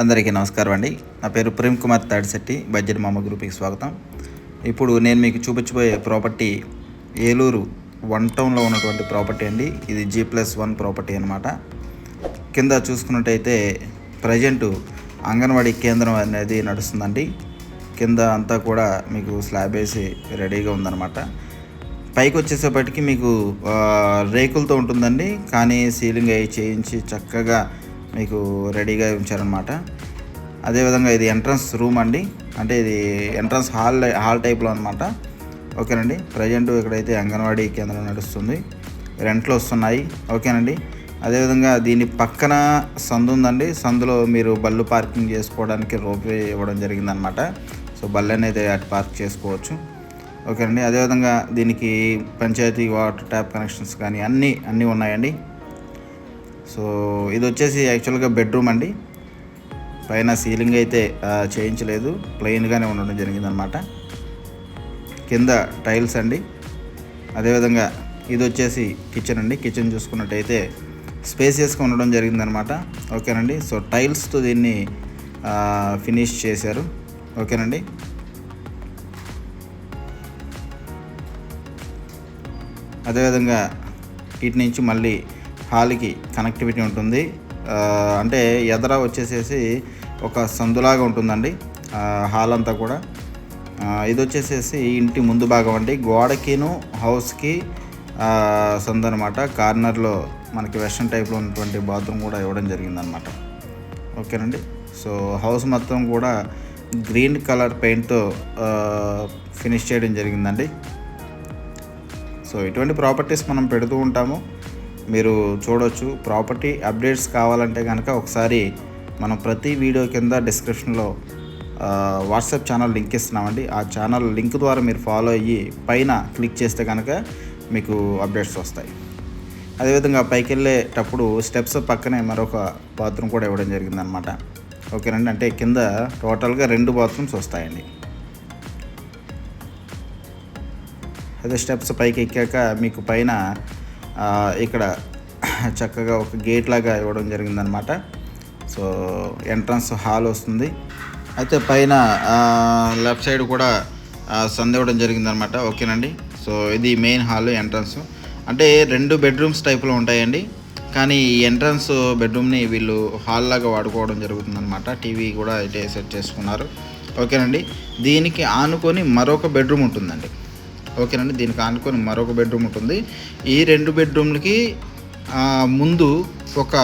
అందరికీ నమస్కారం అండి. నా పేరు ప్రేమ్ కుమార్ తాడిశెట్టి బడ్జెట్ మామ గ్రూప్కి స్వాగతం. ఇప్పుడు నేను మీకు చూపించబోయే ప్రాపర్టీ ఏలూరు వన్ టౌన్లో ఉన్నటువంటి ప్రాపర్టీ అండి. ఇది జీ ప్లస్ వన్ ప్రాపర్టీ అనమాట కింద చూసుకున్నట్టయితే ప్రజెంటు అంగన్వాడీ కేంద్రం అనేది నడుస్తుందండి. కింద అంతా కూడా మీకు స్లాబ్ వేసి రెడీగా ఉందన్నమాట. పైకి వచ్చేసేపటికి మీకు రేకులతో ఉంటుందండి. కానీ సీలింగ్ అవి చేయించి చక్కగా మీకు రెడీగా ఉంచారనమాట అదేవిధంగా ఇది ఎంట్రన్స్ రూమ్ అండి. అంటే ఇది ఎంట్రన్స్ హాల్ హాల్ టైప్లో అనమాట ఓకేనండి. ప్రజెంట్ ఇక్కడైతే అంగన్వాడీ కేంద్రం నడుస్తుంది. రెంట్లు వస్తున్నాయి. ఓకేనండి. అదేవిధంగా దీని పక్కన సందు ఉందండి. సందులో మీరు బళ్ళు పార్కింగ్ చేసుకోవడానికి రోపే ఇవ్వడం జరిగిందనమాట సో బళ్ళు అనేది అటు పార్క్ చేసుకోవచ్చు. ఓకేనండి. అదేవిధంగా దీనికి పంచాయతీ వాటర్ ట్యాప్ కనెక్షన్స్ కానీ అన్నీ అన్నీ ఉన్నాయండి. సో ఇది వచ్చేసి యాక్చువల్గా బెడ్రూమ్ అండి. పైన సీలింగ్ అయితే చేయించలేదు. ప్లెయిన్గానే ఉండడం జరిగిందనమాట కింద టైల్స్ అండి. అదేవిధంగా ఇది వచ్చేసి కిచెన్ అండి. కిచెన్ చూసుకున్నట్టయితే స్పేసియస్గా ఉండడం జరిగిందనమాట ఓకేనండి. సో టైల్స్తో దీన్ని ఫినిష్ చేశారు. ఓకేనండి. అదేవిధంగా ఇటు నుంచి మళ్ళీ హాల్కి కనెక్టివిటీ ఉంటుంది. అంటే ఎదర వచ్చేసేసి ఒక సందులాగా ఉంటుందండి. హాల్ అంతా కూడా. ఇది వచ్చేసేసి ఇంటి ముందు భాగం అండి. గోడకిను హౌస్కి సందు అనమాట కార్నర్లో మనకి వెస్ట్రన్ టైప్లో ఉన్నటువంటి బాత్రూమ్ కూడా ఇవ్వడం జరిగిందనమాట. ఓకేనండి? సో హౌస్ మొత్తం కూడా గ్రీన్ కలర్ పెయింట్తో ఫినిష్ చేయడం జరిగిందండి. సో ఇటువంటి ప్రాపర్టీస్ మనం పెడుతూ ఉంటాము. మీరు చూడొచ్చు. ప్రాపర్టీ అప్డేట్స్ కావాలంటే కనుక ఒకసారి మనం ప్రతి వీడియో కింద డిస్క్రిప్షన్లో వాట్సాప్ ఛానల్ లింక్ ఇస్తున్నామండి. ఆ ఛానల్ లింక్ ద్వారా మీరు ఫాలో అయ్యి పైన క్లిక్ చేస్తే కనుక మీకు అప్డేట్స్ వస్తాయి. అదేవిధంగా పైకి వెళ్ళేటప్పుడు స్టెప్స్ పక్కనే మరొక బాత్రూమ్ కూడా ఇవ్వడం జరిగిందనమాట ఓకేనండి? అంటే కింద టోటల్గా రెండు బాత్రూమ్స్ వస్తాయండి. అదే స్టెప్స్ పైకి ఎక్కాక మీకు పైన ఇక్కడ చక్కగా ఒక గేట్ లాగా ఇవ్వడం జరిగిందనమాట సో ఎంట్రన్స్ హాల్ వస్తుంది. అయితే పైన లెఫ్ట్ సైడ్ కూడా సంద ఇవ్వడం జరిగిందనమాట ఓకేనండి? సో ఇది మెయిన్ హాల్ ఎంట్రన్స్ అంటే రెండు బెడ్రూమ్స్ టైప్లో ఉంటాయండి. కానీ ఈ ఎంట్రన్స్ బెడ్రూమ్ని వీళ్ళు హాల్ లాగా వాడుకోవడం జరుగుతుందనమాట టీవీ కూడా అయితే సెట్ చేసుకున్నారు. ఓకేనండి? దీనికి ఆనుకొని మరొక బెడ్రూమ్ ఉంటుందండి. ఓకేనండి దీనికి ఆనుకొని మరొక బెడ్రూమ్ ఉంటుంది. ఈ రెండు బెడ్రూమ్లకి ముందు ఒక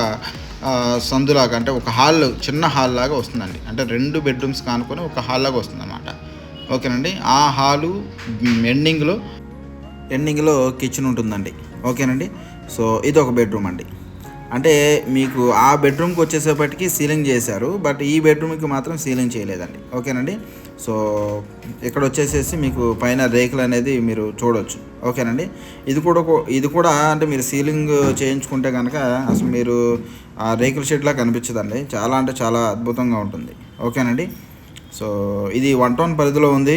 సందులాగా అంటే ఒక హాల్ చిన్న హాల్ లాగా వస్తుందండి. అంటే రెండు బెడ్రూమ్స్ కానుకొని ఒక హాల్ లాగా వస్తుందన్నమాట. ఓకేనండి ఆ హాలు ఎండింగ్లో ఎండింగ్లో కిచెన్ ఉంటుందండి. ఓకేనండి సో ఇది ఒక బెడ్రూమ్ అండి. అంటే మీకు ఆ బెడ్రూమ్కి వచ్చేసేపటికి సీలింగ్ చేశారు బట్ ఈ బెడ్రూమ్కి మాత్రం సీలింగ్ చేయలేదండి. ఓకేనండి సో ఇక్కడ వచ్చేసేసి మీకు పైన రేకులు అనేది మీరు చూడొచ్చు. ఓకేనండి? ఇది కూడా ఇది కూడా అంటే మీరు సీలింగ్ చేయించుకుంటే కనుక అసలు మీరు ఆ రేకుల షెడ్లా కనిపించదండి. చాలా అంటే చాలా అద్భుతంగా ఉంటుంది. ఓకేనండి? సో ఇది వన్ టౌన్ పరిధిలో ఉంది.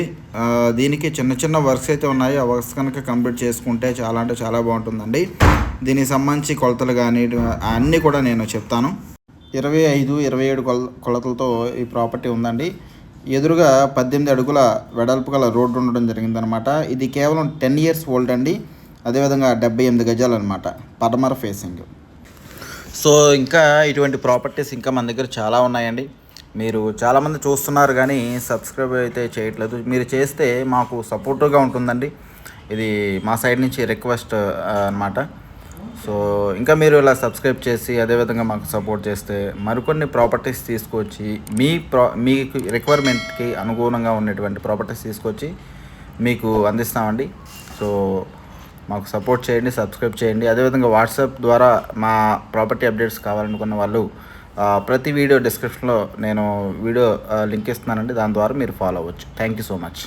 దీనికి చిన్న చిన్న వర్క్స్ అయితే ఉన్నాయి. ఆ వర్క్స్ కనుక కంప్లీట్ చేసుకుంటే చాలా అంటే చాలా బాగుంటుందండి. దీనికి సంబంధించి కొలతలు కానీ అన్నీ కూడా నేను చెప్తాను. ఇరవై ఐదు ఇరవై ఏడు కొల కొలతలతో ఈ ప్రాపర్టీ ఉందండి. ఎదురుగా పద్దెనిమిది అడుగుల వెడల్పు గల రోడ్డు ఉండడం జరిగిందనమాట ఇది కేవలం టెన్ ఇయర్స్ ఓల్డ్ అండి. అదేవిధంగా డెబ్బై ఎనిమిది గజాలు అనమాట పడమర ఫేసింగ్. సో ఇంకా ఇటువంటి ప్రాపర్టీస్ ఇంకా మన దగ్గర చాలా ఉన్నాయండి. మీరు చాలామంది చూస్తున్నారు కానీ సబ్స్క్రైబ్ అయితే చేయట్లేదు. మీరు చేస్తే మాకు సపోర్టివ్గా ఉంటుందండి. ఇది మా సైడ్ నుంచి రిక్వెస్ట్ అనమాట సో ఇంకా మీరు ఇలా సబ్స్క్రైబ్ చేసి అదేవిధంగా మాకు సపోర్ట్ చేస్తే మరికొన్ని ప్రాపర్టీస్ తీసుకొచ్చి మీ ప్రా మీకు రిక్వైర్మెంట్కి అనుగుణంగా ఉన్నటువంటి ప్రాపర్టీస్ తీసుకొచ్చి మీకు అందిస్తామండి. సో మాకు సపోర్ట్ చేయండి సబ్స్క్రైబ్ చేయండి. అదేవిధంగా వాట్సాప్ ద్వారా మా ప్రాపర్టీ అప్డేట్స్ కావాలనుకున్న వాళ్ళు ప్రతి వీడియో డిస్క్రిప్షన్లో నేను వీడియో లింక్ ఇస్తున్నానండి. దాని ద్వారా మీరు ఫాలో అవ్వచ్చు. Thank you so much